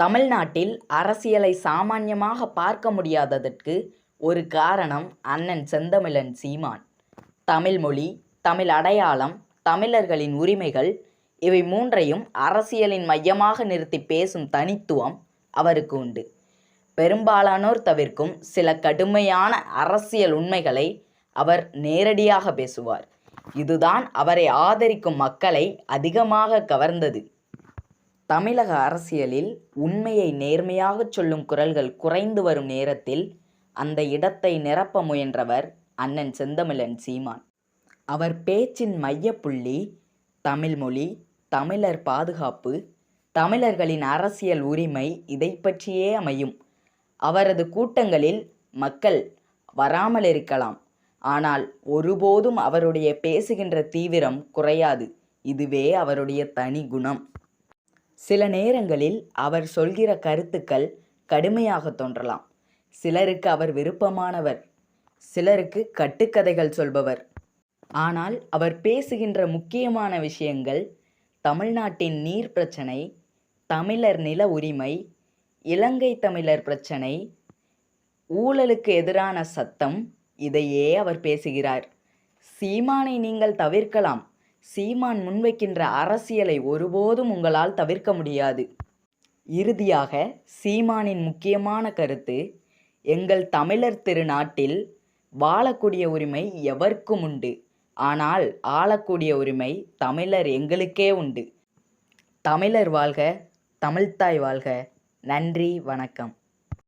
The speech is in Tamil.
தமிழ்நாட்டில் அரசியலை சாமான்யமாக பார்க்க முடியாததற்கு ஒரு காரணம் அண்ணன் செந்தமிழன் சீமான். தமிழ் மொழி தமிழ் அடையாளம் தமிழர்களின் உரிமைகள் இவை மூன்றையும் அரசியலின் மையமாக நிறுத்தி பேசும் தனித்துவம் அவருக்கு உண்டு. பெரும்பாலானோர் தவிர்க்கும் சில கடுமையான அரசியல் உண்மைகளை அவர் நேரடியாக பேசுவார். இதுதான் அவரை ஆதரிக்கும் மக்களை அதிகமாக கவர்ந்தது. தமிழக அரசியலில் உண்மையை நேர்மையாகச் சொல்லும் குரல்கள் குறைந்து வரும் நேரத்தில் அந்த இடத்தை நிரப்ப முயன்றவர் அண்ணன் செந்தமிழன் சீமான். அவர் பேச்சின் மையப்புள்ளி தமிழ்மொழி தமிழர் பாதுகாப்பு தமிழர்களின் அரசியல் உரிமை இதை பற்றியே அமையும். அவரது கூட்டங்களில் மக்கள் வராமல் இருக்கலாம். ஆனால் ஒருபோதும் அவருடைய பேசுகின்ற தீவிரம் குறையாது. இதுவே அவருடைய தனி குணம். சில நேரங்களில் அவர் சொல்கிற கருத்துக்கள் கடுமையாக தோன்றலாம். சிலருக்கு அவர் விருப்பமானவர் சிலருக்கு கட்டுக்கதைகள் சொல்பவர். ஆனால் அவர் பேசுகின்ற முக்கியமான விஷயங்கள் தமிழ்நாட்டின் நீர் பிரச்சனை தமிழர் நில உரிமை இலங்கை தமிழர் பிரச்சனை ஊழலுக்கு எதிரான சத்தம் இதையே அவர் பேசுகிறார். சீமானை நீங்கள் தவிர்க்கலாம். சீமான் முன்வைக்கின்ற அரசியலை ஒருபோதும் உங்களால் தவிர்க்க முடியாது. இறுதியாக சீமானின் முக்கியமான கருத்து எங்கள் தமிழர் திருநாட்டில் வாழக்கூடிய உரிமை எவருக்கும் உண்டு. ஆனால் ஆளக்கூடிய உரிமை தமிழர் எங்களுக்கே உண்டு. தமிழர் வாழ்க தமிழ்த்தாய் வாழ்க. நன்றி வணக்கம்.